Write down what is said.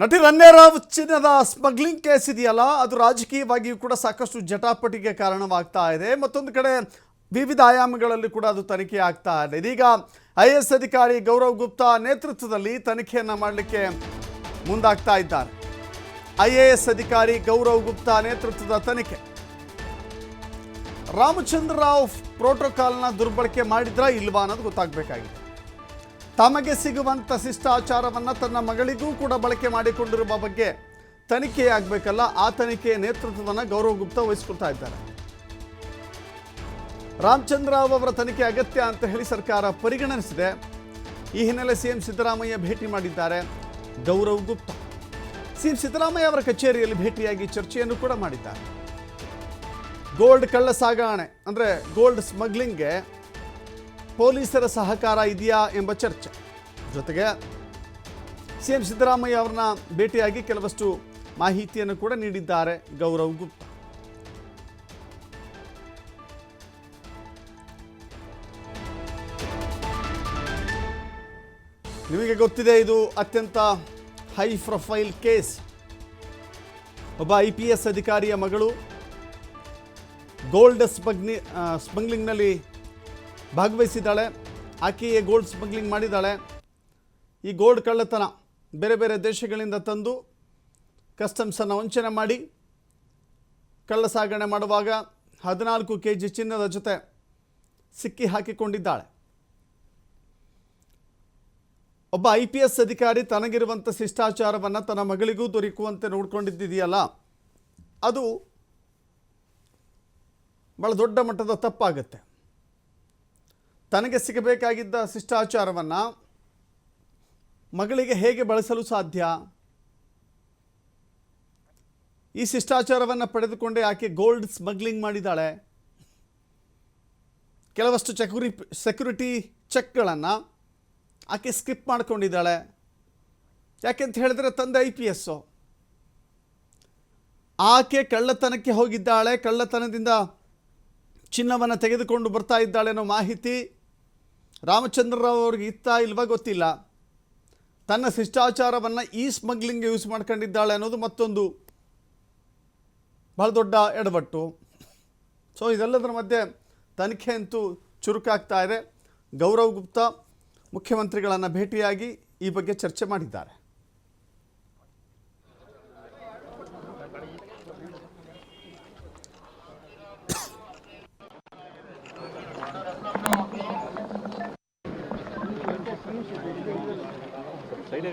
ನಟಿ ರನ್ನೇರಾವ್ ಚಿನ್ನದ smuggling case ಇದೆಯಲ್ಲ, ಅದು ರಾಜಕೀಯವಾಗಿಯೂ ಕೂಡ ಸಾಕಷ್ಟು ಜಟಾಪಟಿಗೆ ಕಾರಣವಾಗ್ತಾ ಇದೆ. ಮತ್ತೊಂದು ಕಡೆ ವಿವಿಧ ಆಯಾಮಗಳಲ್ಲಿ ಕೂಡ ಅದು ತನಿಖೆ ಆಗ್ತಾ ಇದೆ. ಇದೀಗ ಐ ಎಸ್ ಅಧಿಕಾರಿ ಗೌರವ್ ಗುಪ್ತಾ ನೇತೃತ್ವದಲ್ಲಿ ತನಿಖೆಯನ್ನು ಮಾಡಲಿಕ್ಕೆ ಮುಂದಾಗ್ತಾ ಇದ್ದಾರೆ. ಐ ಎ ಎಸ್ ಅಧಿಕಾರಿ ಗೌರವ್ ಗುಪ್ತಾ ನೇತೃತ್ವದ ತನಿಖೆ. ರಾಮಚಂದ್ರ ರಾವ್ ಪ್ರೋಟೋಕಾಲ್ನ ದುರ್ಬಳಕೆ ಮಾಡಿದ್ರಾ ಇಲ್ವಾ ಅನ್ನೋದು ಗೊತ್ತಾಗಬೇಕಾಗಿದೆ. ತಮಗೆ ಸಿಗುವಂಥ ಶಿಷ್ಟಾಚಾರವನ್ನು ತನ್ನ ಮಗಳಿಗೂ ಕೂಡ ಬಳಕೆ ಮಾಡಿಕೊಂಡಿರುವ ಬಗ್ಗೆ ತನಿಖೆಯಾಗಬೇಕಲ್ಲ, ಆ ತನಿಖೆಯ ನೇತೃತ್ವವನ್ನು ಗೌರವ್ ಗುಪ್ತಾ ವಹಿಸಿಕೊಳ್ತಾ ಇದ್ದಾರೆ. ರಾಮಚಂದ್ರ ಅವರ ತನಿಖೆ ಅಗತ್ಯ ಅಂತ ಹೇಳಿ ಸರ್ಕಾರ ಪರಿಗಣಿಸಿದೆ. ಈ ಹಿನ್ನೆಲೆ ಸಿಎಂ ಸಿದ್ದರಾಮಯ್ಯ ಭೇಟಿ ಮಾಡಿದ್ದಾರೆ. ಗೌರವ್ ಗುಪ್ತಾ ಸಿಎಂ ಸಿದ್ದರಾಮಯ್ಯ ಅವರ ಕಚೇರಿಯಲ್ಲಿ ಭೇಟಿಯಾಗಿ ಚರ್ಚೆಯನ್ನು ಕೂಡ ಮಾಡಿದ್ದಾರೆ. ಗೋಲ್ಡ್ ಕಳ್ಳ ಸಾಗಾಣೆ ಅಂದರೆ ಗೋಲ್ಡ್ ಸ್ಮಗ್ಲಿಂಗ್ಗೆ ಪೊಲೀಸರ ಸಹಕಾರ ಇದೆಯಾ ಎಂಬ ಚರ್ಚೆ. ಜೊತೆಗೆ ಸಿಎಂ ಸಿದ್ದರಾಮಯ್ಯ ಅವರನ್ನ ಭೇಟಿಯಾಗಿ ಕೆಲವಷ್ಟು ಮಾಹಿತಿಯನ್ನು ಕೂಡ ನೀಡಿದ್ದಾರೆ ಗೌರವ್ ಗುಪ್ತಾ. ನಿಮಗೆ ಗೊತ್ತಿದೆ ಇದು ಅತ್ಯಂತ ಹೈ ಪ್ರೊಫೈಲ್ ಕೇಸ್. ಒಬ್ಬ ಐ ಪಿ ಎಸ್ ಅಧಿಕಾರಿಯ ಮಗಳು ಗೋಲ್ಡ್ ಸ್ಮಗ್ನಿ ಆ, ಸ್ಮಗ್ಲಿಂಗ್ನಲ್ಲಿ ಭಾಗವಹಿಸಿದ್ದಾಳೆ. ಆಕೆಯೇ ಗೋಲ್ಡ್ ಸ್ಮಗ್ಲಿಂಗ್ ಮಾಡಿದ್ದಾಳೆ. ಈ ಗೋಲ್ಡ್ ಕಳ್ಳತನ ಬೇರೆ ಬೇರೆ ದೇಶಗಳಿಂದ ತಂದು ಕಸ್ಟಮ್ಸನ್ನು ವಂಚನೆ ಮಾಡಿ ಕಳ್ಳ ಸಾಗಣೆ ಮಾಡುವಾಗ ಹದಿನಾಲ್ಕು ಕೆ ಜಿ ಚಿನ್ನದ ಜೊತೆ ಸಿಕ್ಕಿ ಹಾಕಿಕೊಂಡಿದ್ದಾಳೆ. ಒಬ್ಬ ಐ ಪಿ ಎಸ್ ಅಧಿಕಾರಿ ತನಗಿರುವಂಥ ಶಿಷ್ಟಾಚಾರವನ್ನು ತನ್ನ ಮಗಳಿಗೂ ದೊರಕುವಂತೆ ನೋಡಿಕೊಂಡಿದ್ದಿದೆಯಲ್ಲ, ಅದು ಭಾಳ ದೊಡ್ಡ ಮಟ್ಟದ ತಪ್ಪಾಗುತ್ತೆ. ತನಗೆ ಸಿಗಬೇಕಾಗಿದ್ದ ಶಿಷ್ಟಾಚಾರವನ್ನು ಮಗಳಿಗೆ ಹೇಗೆ ಬಳಸಲು ಸಾಧ್ಯ? ಈ ಶಿಷ್ಟಾಚಾರವನ್ನು ಪಡೆದುಕೊಂಡೇ ಆಕೆ ಗೋಲ್ಡ್ ಸ್ಮಗ್ಲಿಂಗ್ ಮಾಡಿದ್ದಾಳೆ. ಕೆಲವಷ್ಟು ಚಕುರಿ ಸೆಕ್ಯೂರಿಟಿ ಚೆಕ್ಗಳನ್ನು ಆಕೆ ಸ್ಕಿಪ್ ಮಾಡ್ಕೊಂಡಿದ್ದಾಳೆ. ಯಾಕೆಂತ ಹೇಳಿದ್ರೆ ತಂದೆ ಐ ಪಿ ಎಸ್ಸು ಆಕೆ ಕಳ್ಳತನಕ್ಕೆ ಹೋಗಿದ್ದಾಳೆ. ಕಳ್ಳತನದಿಂದ ಚಿನ್ನವನ್ನು ತೆಗೆದುಕೊಂಡು ಬರ್ತಾ ಇದ್ದಾಳೆ ಅನ್ನೋ ಮಾಹಿತಿ ರಾಮಚಂದ್ರರಾವ್ ಅವ್ರಿಗೆ ಇತ್ತಾ ಇಲ್ವಾ ಗೊತ್ತಿಲ್ಲ. ತನ್ನ ಶಿಷ್ಟಾಚಾರವನ್ನು ಈ ಸ್ಮಗ್ಲಿಂಗ್ಗೆ ಯೂಸ್ ಮಾಡ್ಕೊಂಡಿದ್ದಾಳೆ ಅನ್ನೋದು ಮತ್ತೊಂದು ಬಹಳ ದೊಡ್ಡ ಎಡವಟ್ಟು. ಸೊ ಇದೆಲ್ಲದರ ಮಧ್ಯೆ ತನಿಖೆ ಅಂತೂ ಚುರುಕಾಗ್ತಾ ಇದೆ. ಗೌರವ್ ಗುಪ್ತಾ ಮುಖ್ಯಮಂತ್ರಿಗಳನ್ನು ಭೇಟಿಯಾಗಿ ಈ ಬಗ್ಗೆ ಚರ್ಚೆ ಮಾಡಿದ್ದಾರೆ. ಸೈಡ್